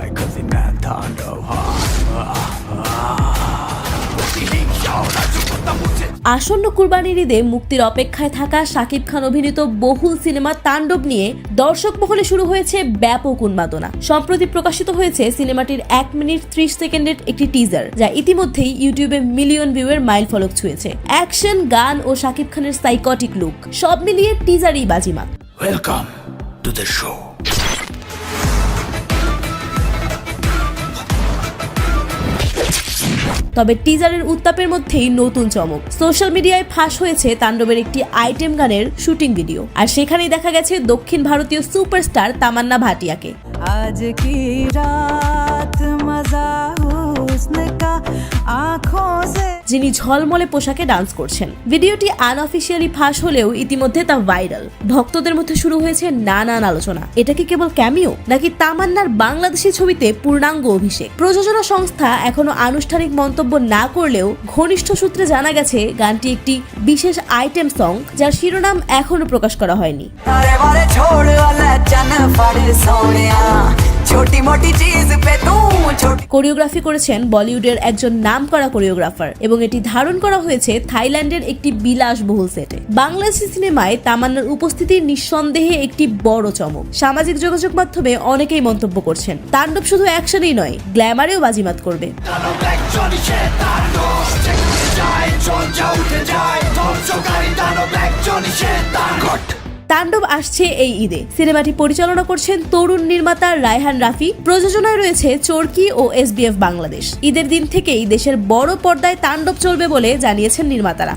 high, cause he man Tando আসন্ন কুরবানির ঈদে মুক্তির অপেক্ষায় থাকা শাকিব খান অভিনীত বহুল সিনেমা তাণ্ডব নিয়ে দর্শক মহলে শুরু হয়েছে ব্যাপক উন্মাদনা। সম্প্রতি প্রকাশিত হয়েছে সিনেমাটির এক মিনিট ত্রিশ সেকেন্ডের একটি টিজার যা ইতিমধ্যেই ইউটিউবে মিলিয়ন ভিউয়ের মাইল ফলক ছুঁয়েছে। অ্যাকশন গান ও শাকিব খানের সাইকটিক লুক সব মিলিয়ে টিজারই বাজিমাত। Welcome to the show. তবে টিজারের উত্তাপের মধ্যেই নতুন চমক। সোশ্যাল মিডিয়ায় ফাঁস হয়েছে তাণ্ডবের একটি আইটেম গানের শুটিং ভিডিও। আর সেখানেই দেখা গেছে দক্ষিণ ভারতীয় সুপারস্টার তামান্না ভাটিয়াকে। আজ কি রাত মজা হুসন যিনি ঝলমলে পোশাকে ডান্স করছেন। ভিডিওটি আনঅফিসিয়ালি ফাঁস হলেও ইতিমধ্যে তা ভাইরাল ভক্তদের মধ্যে শুরু হয়েছে নানান আলোচনা। এটা কি কেবল ক্যামিও নাকি তামান্নার বাংলাদেশি ছবিতে পূর্ণাঙ্গ অভিষেক? প্রযোজনা সংস্থা এখনও আনুষ্ঠানিক মন্তব্য না করলেও ঘনিষ্ঠ সূত্রে জানা গেছে, গানটি একটি বিশেষ আইটেম সং যার শিরোনাম এখনও প্রকাশ করা হয়নি। छोटी मोटी चीज पे तू छोटी কোরিওগ্রাফি করেছেন বলিউডের একজন নামকরা কোরিওগ্রাফার এবং এটি ধারণ করা হয়েছে থাইল্যান্ডের একটি বিলাসবহুল সেটে বাংলাদেশি সিনেমায় তামান্নার উপস্থিতি নিঃসন্দেহে একটি বড় চমক সামাজিক যোগাযোগ মাধ্যমে অনেকেই মন্তব্য করছেন তাণ্ডব শুধু অ্যাকশনেই নয় গ্ল্যামারেও বাজিমাত করবে Tando Black Johnny Shetando Check the giant, John Joe the তাণ্ডব আসছে এই ঈদে। সিনেমাটি পরিচালনা করছেন তরুণ নির্মাতা রায়হান রাফি। প্রযোজনায় রয়েছে চরকি ও এসবিএফ বাংলাদেশ। ঈদের দিন থেকেই দেশের বড় পর্দায় তাণ্ডব চলবে বলে জানিয়েছেন নির্মাতারা।